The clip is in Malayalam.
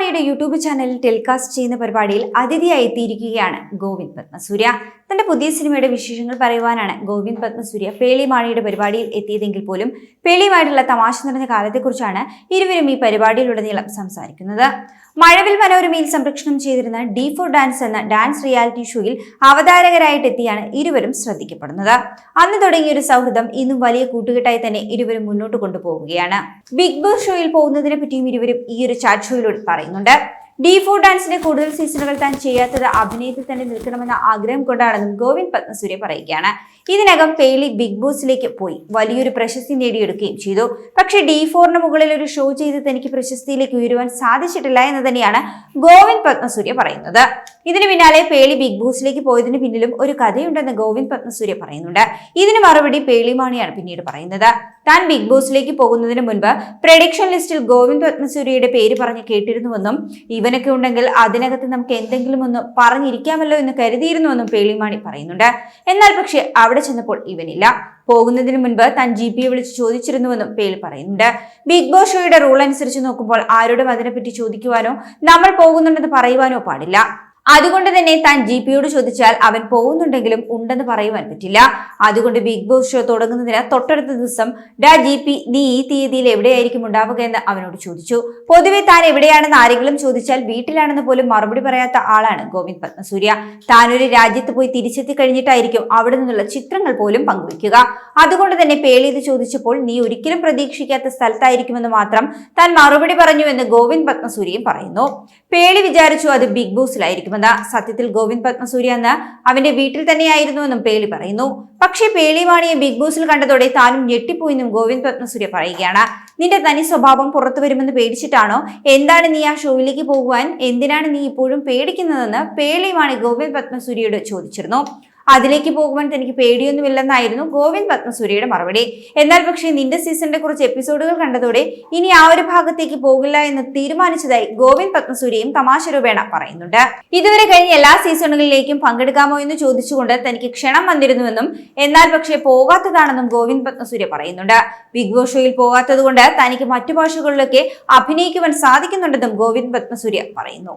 മാണിയുടെ യൂട്യൂബ് ചാനലിൽ ടെലികാസ്റ്റ് ചെയ്യുന്ന പരിപാടിയിൽ അതിഥിയായി എത്തിയിരിക്കുകയാണ് ഗോവിന്ദ് പത്മസൂര്യ. തന്റെ പുതിയ സിനിമയുടെ വിശേഷങ്ങൾ പറയുവാനാണ് ഗോവിന്ദ് പത്മസൂര്യ പേളി മാണിയുടെ പരിപാടിയിൽ എത്തിയതെങ്കിൽ പോലും പേളിയുമായിട്ടുള്ള തമാശ നിറഞ്ഞ കാലത്തെക്കുറിച്ചാണ് ഇരുവരും ഈ പരിപാടിയിലുടനീളം സംസാരിക്കുന്നത്. മഴവിൽ മനോരമയിൽ സംരക്ഷണം ചെയ്തിരുന്ന ഡി ഫോർ ഡാൻസ് എന്ന ഡാൻസ് റിയാലിറ്റി ഷോയിൽ അവതാരകരായിട്ടെത്തിയാണ് ഇരുവരും ശ്രദ്ധിക്കപ്പെടുന്നത്. അന്ന് തുടങ്ങിയ ഒരു സൗഹൃദം ഇന്നും വലിയ കൂട്ടുകെട്ടായി തന്നെ ഇരുവരും മുന്നോട്ട് കൊണ്ടുപോവുകയാണ്. ബിഗ് ബോസ് ഷോയിൽ പോകുന്നതിനെ പറ്റിയും ഇരുവരും ഈ ഒരു ചാറ്റ് ഷോയിലൂടെ പറയുന്നുണ്ട് ഡി ഫോർ ഡാൻസിന്റെ കൂടുതൽ സീസണുകൾ താൻ ചെയ്യാത്തത് അഭിനയത്തിൽ തന്നെ നിൽക്കണമെന്ന ആഗ്രഹം കൊണ്ടാണെന്നും ഗോവിന്ദ് പത്മസൂര്യ പറയുകയാണ്. ഇതിനകം പേലി ബിഗ് ബോസിലേക്ക് പോയി. വലിയൊരു പ്രശസ്തി നേടിയെടുക്കുകയും ചെയ്തു. പക്ഷേ ഡി ഫോറിന് മുകളിൽ ഒരു ഷോ ചെയ്ത് തനിക്ക് പ്രശസ്തിയിലേക്ക് ഉയരുവാൻ സാധിച്ചിട്ടില്ല എന്ന് തന്നെയാണ് ഗോവിന്ദ് പത്മസൂര്യ പറയുന്നത്. ഇതിനു പിന്നാലെ പേളി ബിഗ് ബോസിലേക്ക് പോയതിന് പിന്നിലും ഒരു കഥയുണ്ടെന്ന് ഗോവിന്ദ് പത്മസൂര്യ പറയുന്നുണ്ട്. ഇതിന് മറുപടി പേളി മാണിയാണ് പിന്നീട് പറയുന്നത്. താൻ ബിഗ് ബോസിലേക്ക് പോകുന്നതിന് മുൻപ് പ്രഡിക്ഷൻ ലിസ്റ്റിൽ ഗോവിന്ദ് പത്മസൂര്യയുടെ പേര് പറഞ്ഞ് കേട്ടിരുന്നുവെന്നും ഇവനൊക്കെ ഉണ്ടെങ്കിൽ അതിനകത്ത് നമുക്ക് എന്തെങ്കിലും ഒന്ന് പറഞ്ഞിരിക്കാമല്ലോ എന്ന് കരുതിയിരുന്നുവെന്നും പേളിമാണി പറയുന്നുണ്ട്. എന്നാൽ പക്ഷേ അവിടെ ചെന്നപ്പോൾ ഇവനില്ല. പോകുന്നതിന് മുൻപ് താൻ ജി പിയെ വിളിച്ച് ചോദിച്ചിരുന്നുവെന്നും പേളി പറയുന്നുണ്ട്. ബിഗ് ബോസ് ഷോയുടെ റൂൾ അനുസരിച്ച് നോക്കുമ്പോൾ ആരോടും അതിനെപ്പറ്റി ചോദിക്കുവാനോ നമ്മൾ പോകുന്നുണ്ടെന്ന് പറയുവാനോ പാടില്ല. അതുകൊണ്ട് തന്നെ താൻ ജി പിയോട് ചോദിച്ചാൽ അവൻ പോകുന്നുണ്ടെങ്കിലും ഉണ്ടെന്ന് പറയുവാൻ പറ്റില്ല. അതുകൊണ്ട് ബിഗ് ബോസ് ഷോ തുടങ്ങുന്നതിന് തൊട്ടടുത്ത ദിവസം ഡാ ജി പി നീ ഈ തീയതിയിൽ എവിടെയായിരിക്കും ഉണ്ടാവുക? എന്ന് അവനോട് ചോദിച്ചു. പൊതുവെ താൻ എവിടെയാണെന്ന് ആരെങ്കിലും ചോദിച്ചാൽ വീട്ടിലാണെന്ന് പോലും മറുപടി പറയാത്ത ആളാണ് ഗോവിന്ദ് പത്മസൂര്യ. താനൊരു രാജ്യത്ത് പോയി തിരിച്ചെത്തി കഴിഞ്ഞിട്ടായിരിക്കും അവിടെ നിന്നുള്ള ചിത്രങ്ങൾ പോലും പങ്കുവയ്ക്കുക. അതുകൊണ്ട് തന്നെ പേളിയത് ചോദിച്ചപ്പോൾ നീ ഒരിക്കലും പ്രതീക്ഷിക്കാത്ത സ്ഥലത്തായിരിക്കുമെന്ന് മാത്രം താൻ മറുപടി പറഞ്ഞു എന്ന് ഗോവിന്ദ് പത്മസൂര്യയും പറയുന്നു. പേളി വിചാരിച്ചു അത് ബിഗ് ബോസിലായിരിക്കുമെന്ന് സത്യത്തിൽ ഗോവിന്ദ് പത്മസൂര്യ എന്ന് അവന്റെ വീട്ടിൽ തന്നെയായിരുന്നുവെന്നും പേളി പറയുന്നു. പക്ഷേ പേളി വാണിയെ ബിഗ് ബോസിൽ കണ്ടതോടെ താനും ഞെട്ടിപ്പോയെന്നും ഗോവിന്ദ് പത്മസൂര്യ പറയുകയാണ്. നിന്റെ തനി സ്വഭാവം പുറത്തു വരുമെന്ന് പേടിച്ചിട്ടാണോ? എന്താണ് നീ ആ ഷോയിലേക്ക് പോകുവാൻ? എന്തിനാണ് നീ ഇപ്പോഴും പേടിക്കുന്നതെന്ന്? പേളി വാണി ഗോവിന്ദ് പത്മസൂര്യയോട് ചോദിച്ചിരുന്നു. അതിലേക്ക് പോകുവാൻ തനിക്ക് പേടിയൊന്നുമില്ലെന്നായിരുന്നു ഗോവിന്ദ് പത്മസൂര്യയുടെ മറുപടി. എന്നാൽ പക്ഷേ നിന്റെ സീസണിന്റെ കുറച്ച് എപ്പിസോഡുകൾ കണ്ടതോടെ ഇനി ആ ഒരു ഭാഗത്തേക്ക് പോകില്ല എന്ന് തീരുമാനിച്ചതായി ഗോവിന്ദ് പത്മസൂര്യയും തമാശ രൂപേണ പറയുന്നുണ്ട്. ഇതുവരെ കഴിഞ്ഞ എല്ലാ സീസണുകളിലേക്കും പങ്കെടുക്കാമോ എന്ന് ചോദിച്ചുകൊണ്ട് തനിക്ക് ക്ഷണം വന്നിരുന്നുവെന്നും എന്നാൽ പക്ഷേ പോകാത്തതാണെന്നും ഗോവിന്ദ് പത്മസൂര്യ പറയുന്നുണ്ട്. ബിഗ് ബോസ് ഷോയിൽ പോകാത്തത് കൊണ്ട് തനിക്ക് മറ്റു ഭാഷകളിലൊക്കെ അഭിനയിക്കുവാൻ സാധിക്കുന്നുണ്ടെന്നും ഗോവിന്ദ് പത്മസൂര്യ പറയുന്നു.